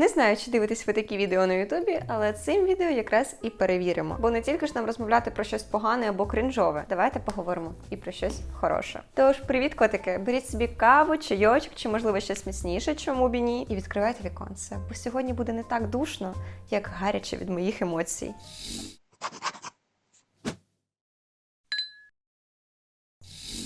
Не знаю, чи дивитесь ви такі відео на Ютубі, але цим відео якраз і перевіримо. Бо не тільки ж нам розмовляти про щось погане або кринжове. Давайте поговоримо і про щось хороше. Тож, привіт, котики! Беріть собі каву, чайочок, чи можливо щось міцніше, чому б і ні, і відкривайте віконце. Бо сьогодні буде не так душно, як гаряче від моїх емоцій.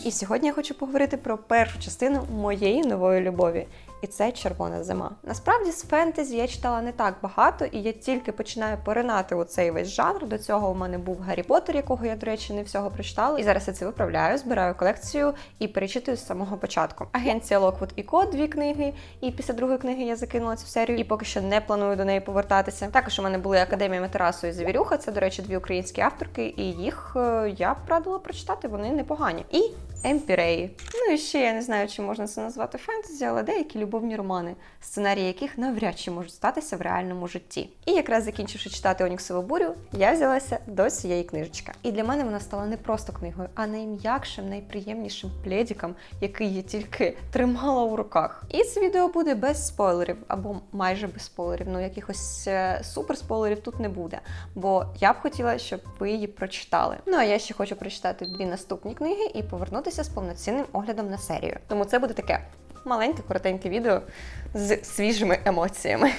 І сьогодні я хочу поговорити про першу частину моєї нової любові. І це червона зима. Насправді з фентезі я читала не так багато, і я тільки починаю поринати у цей весь жанр. До цього у мене був Гаррі Поттер, якого я, до речі, не всього прочитала. І зараз я це виправляю, збираю колекцію і перечитую з самого початку. Агенція Локвуд і Код дві книги, і після другої книги я закинула цю серію, і поки що не планую до неї повертатися. Також у мене були Академія Матерасу і Завірюха. Це, до речі, дві українські авторки, і їх е, я б радила прочитати. Вони непогані. І Емпіреї. Ну і ще я не знаю, чи можна це назвати фентезі, але деякі любовні романи, сценарії яких навряд чи можуть статися в реальному житті. І якраз закінчивши читати Оніксову бурю, я взялася до цієї книжечки. І для мене вона стала не просто книгою, а найм'якшим, найприємнішим пледіком, який я тільки тримала у руках. І це відео буде без спойлерів або майже без спойлерів. Ну якихось е, супер спойлерів тут не буде. Бо я б хотіла, щоб ви її прочитали. Ну а я ще хочу прочитати дві наступні книги і повернутися з повноцінним оглядом на серію. Тому це буде таке маленьке, коротеньке відео з свіжими емоціями.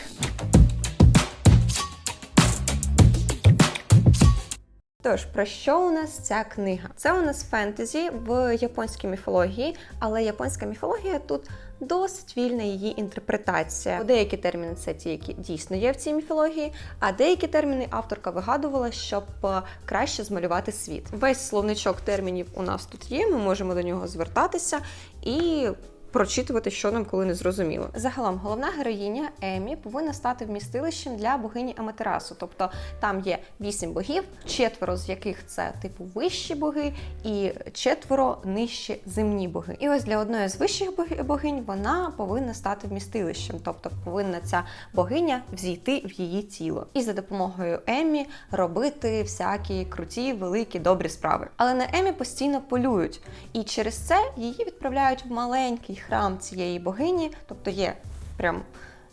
Тож, про що у нас ця книга? Це у нас фентезі в японській міфології, але японська міфологія тут досить вільна її інтерпретація. Деякі терміни це ті, які дійсно є в цій міфології, а деякі терміни авторка вигадувала, щоб е, краще змалювати світ. Весь словничок термінів у нас тут є. Ми можемо до нього звертатися і. Прочитувати, що нам коли не зрозуміло. Загалом, головна героїня Емі повинна стати вмістилищем для богині Аматерасу. Тобто там є вісім богів, четверо з яких це типу вищі боги, і четверо нижчі земні боги. І ось для одної з вищих богинь вона повинна стати вмістилищем, тобто повинна ця богиня взійти в її тіло. І за допомогою Емі робити всякі круті, великі, добрі справи. Але на Емі постійно полюють, і через це її відправляють в маленький храм цієї богині, тобто є прям.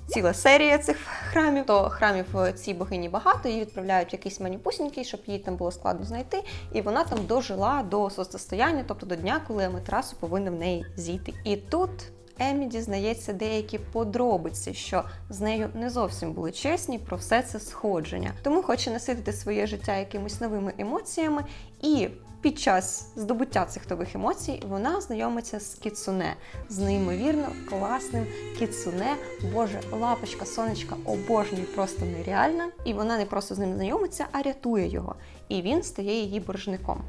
Ціла серія цих храмів, то храмів е, цій богині багато, її відправляють в якийсь маніпусінький, щоб її там було складно знайти. І вона там дожила до состояння, тобто до дня, коли Аматерасу повинна в неї зійти. І тут Емі дізнається деякі подробиці, що з нею не зовсім були чесні про все це сходження. Тому хоче наситити своє життя якимись новими емоціями і. Під час здобуття цих нових емоцій вона знайомиться з кіцуне, з неймовірно класним кіцуне. Боже, лапочка, сонечка обожнює просто нереальна. І вона не просто з ним знайомиться, а рятує його. І він стає її боржником.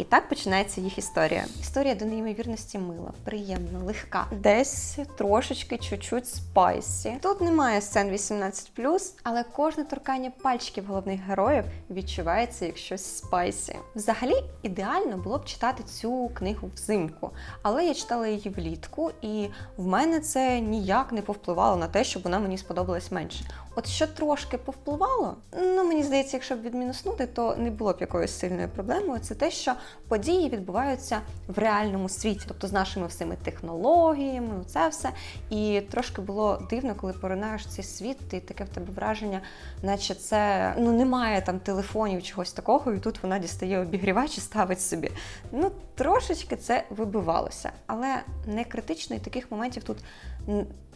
І так починається їх історія. Історія до неймовірності мила, приємна, легка. Десь трошечки чуть-чуть спайсі. Тут немає сцен 18+, але кожне торкання пальчиків головних героїв відчувається як щось спайсі. Взагалі, ідеально було б читати цю книгу взимку, але я читала її влітку, і в мене це ніяк не повпливало на те, щоб вона мені сподобалась менше. От що трошки повпливало, ну мені здається, якщо б відмінуснути, то не було б якоюсь сильною проблемою. Це те, що події відбуваються в реальному світі, тобто з нашими всіми технологіями, це все. І трошки було дивно, коли поринаєш цей світ, і таке в тебе враження, наче це ну немає там телефонів, чогось такого, і тут вона дістає обігрівач і ставить собі. Ну трошечки це вибивалося, але не критично, і таких моментів тут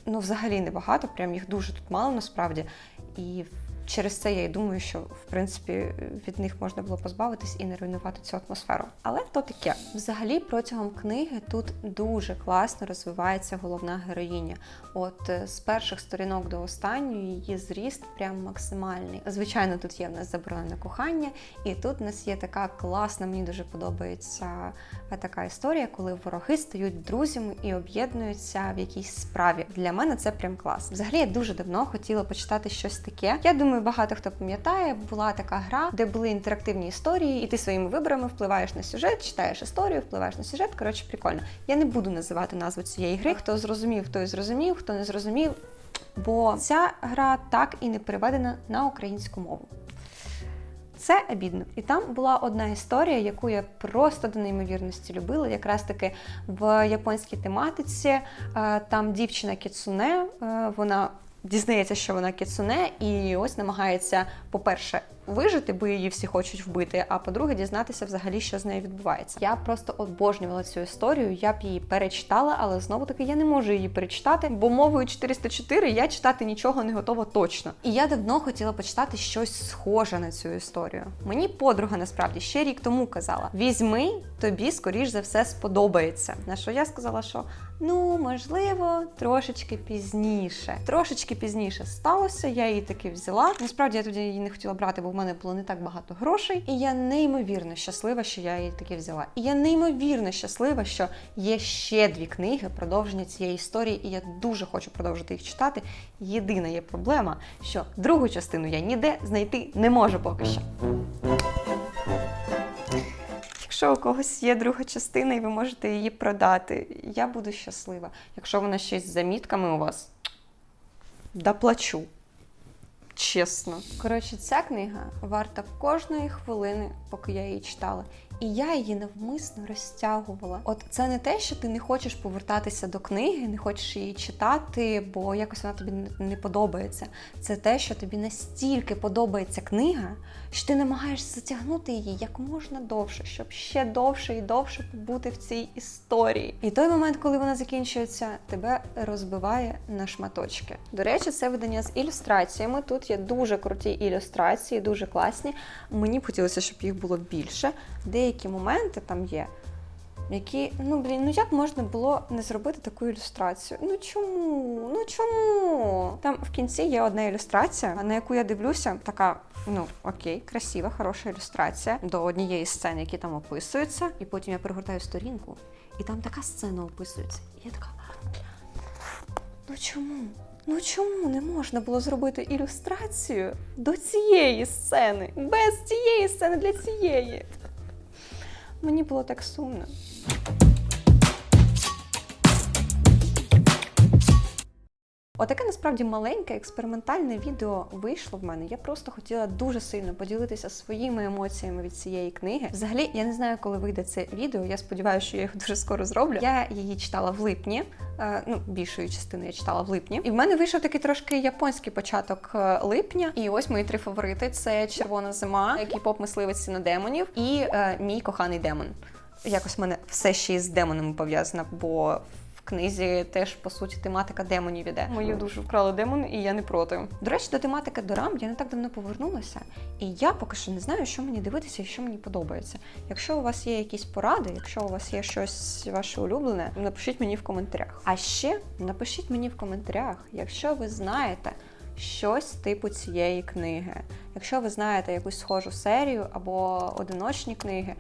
ну взагалі небагато, прям їх дуже тут мало насправді. І через це я й думаю, що в принципі від них можна було позбавитись і не руйнувати цю атмосферу. Але то таке. Взагалі, протягом книги тут дуже класно розвивається головна героїня. От е, з перших сторінок до останньої її зріст прям максимальний. Звичайно, тут є в нас заборонене кохання, і тут в нас є така класна, мені дуже подобається е, така історія, коли вороги стають друзями і об'єднуються в якійсь справі. Для мене це прям клас. Взагалі, я дуже давно хотіла почитати щось таке. Я думаю, багато хто пам'ятає, була така гра, де були інтерактивні історії, і ти своїми виборами впливаєш на сюжет, читаєш історію, впливаєш на сюжет. Коротше, прикольно. Я не буду називати назву цієї гри. Хто зрозумів, той зрозумів, хто не зрозумів. Бо ця гра так і не переведена на українську мову. Це обідно. І там була одна історія, яку я просто до неймовірності любила. Якраз таки в японській тематиці. Е, Там дівчина Кіцуне, е, вона дізнається, що вона кіцуне, і ось намагається, по-перше, вижити, бо її всі хочуть вбити. А по-друге, дізнатися взагалі, що з нею відбувається. Я просто обожнювала цю історію. Я б її перечитала, але знову таки я не можу її перечитати, бо мовою 404 я читати нічого не готова точно. І я давно хотіла почитати щось схоже на цю історію. Мені подруга насправді ще рік тому казала: візьми, тобі скоріш за все сподобається. На що я сказала, що ну можливо, трошечки пізніше. Трошечки пізніше сталося. Я її таки взяла. Насправді я тоді її не хотіла брати, бо в мене було не так багато грошей. І я неймовірно щаслива, що я її таки взяла. І я неймовірно щаслива, що є ще дві книги продовження цієї історії, і я дуже хочу продовжити їх читати. Єдина є проблема, що другу частину я ніде знайти не можу поки що. Якщо у когось є друга частина і ви можете її продати, я буду щаслива. Якщо вона ще з замітками у вас, доплачу. Чесно. Коротше, ця книга варта кожної хвилини, поки я її читала. І я її навмисно розтягувала. От це не те, що ти не хочеш повертатися до книги, не хочеш її читати, бо якось вона тобі не- подобається. Це те, що тобі настільки подобається книга, що ти намагаєшся затягнути її як можна довше, щоб ще довше і довше побути в цій історії. І той момент, коли вона закінчується, тебе розбиває на шматочки. До речі, це видання з ілюстраціями. Тут є дуже круті ілюстрації, дуже класні. Мені б хотілося, щоб їх було більше. Деякі моменти там є. Які, ну блін, ну як можна було не зробити таку ілюстрацію? Ну чому? Ну чому? Там в кінці є одна ілюстрація, на яку я дивлюся, така, ну окей, красива, хороша ілюстрація до однієї сцени, які там описуються. І потім я перегортаю сторінку, і там така сцена описується. І я така. Ну чому? Ну чому не можна було зробити ілюстрацію до цієї сцени? Без цієї сцени для цієї. Мені було так сумно. Отаке насправді маленьке експериментальне відео вийшло в мене. Я просто хотіла дуже сильно поділитися своїми емоціями від цієї книги. Взагалі, я не знаю, коли вийде це відео. Я сподіваюся, що я його дуже скоро зроблю. Я її читала в липні. е, Ну, більшої частини я читала в липні. І в мене вийшов такий трошки японський початок е, липня. І ось мої три фаворити: це Червона зима, який поп мисливець на демонів, і е, мій коханий демон. Якось в мене все ще із демонами пов'язано, бо книзі теж по суті тематика демонів іде. Мою душу вкрали демон, і я не проти. До речі, до тематики дорам я не так давно повернулася, і я поки що не знаю, що мені дивитися і що мені подобається. Якщо у вас є якісь поради, якщо у вас є щось ваше улюблене, напишіть мені в коментарях. А ще напишіть мені в коментарях, якщо ви знаєте. Щось типу цієї книги. Якщо ви знаєте якусь схожу серію або одиночні книги,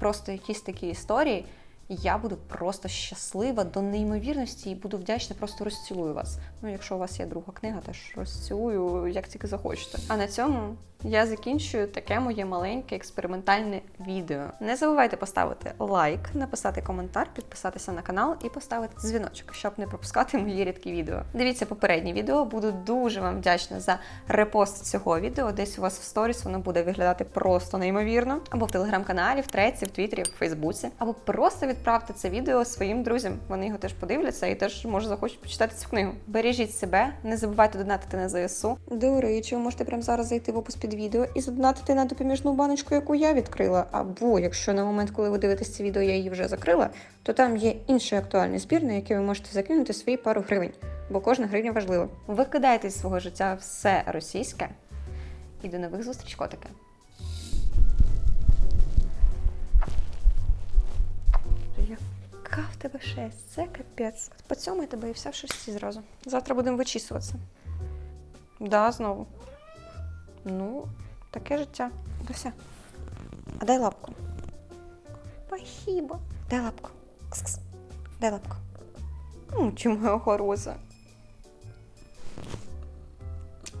просто якісь такі історії, я буду просто щаслива до неймовірності і буду вдячна, просто розцілую вас. Ну, якщо у вас є друга книга, теж розцілую, як тільки захочете. А на цьому я закінчую таке моє маленьке експериментальне відео. Не забувайте поставити лайк, написати коментар, підписатися на канал і поставити дзвіночок, щоб не пропускати мої рідкі відео. Дивіться попереднє відео. Буду дуже вам вдячна за репост цього відео. Десь у вас в сторіс воно буде виглядати просто неймовірно. Або в телеграм-каналі, в треці, в Твіттері, в Фейсбуці. Або просто відправте це відео своїм друзям. Вони його теж подивляться і теж може захочуть почитати цю книгу. Бережіть себе, не забувайте донатити на ЗСУ. До речі, ви можете прямо зараз зайти в опис під відео і задонатити на допоміжну баночку, яку я відкрила. Або якщо на момент, коли ви дивитесь це відео, я її вже закрила, то там є інший актуальний збір, на який ви можете закинути свої пару гривень, бо кожна гривня важлива. Викидайте з свого життя все російське і до нових зустріч, котики. Яка в тебе шерсть? Це капець. Поцьомай тебе і все в шерсті зразу. Завтра будемо вичісуватися. Да, знову. Ну, таке життя. Дося. А дай лапку. Спасибо. Дай лапку. Кс-кс. Дай лапку. Ну, чи моя гороза.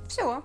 Все.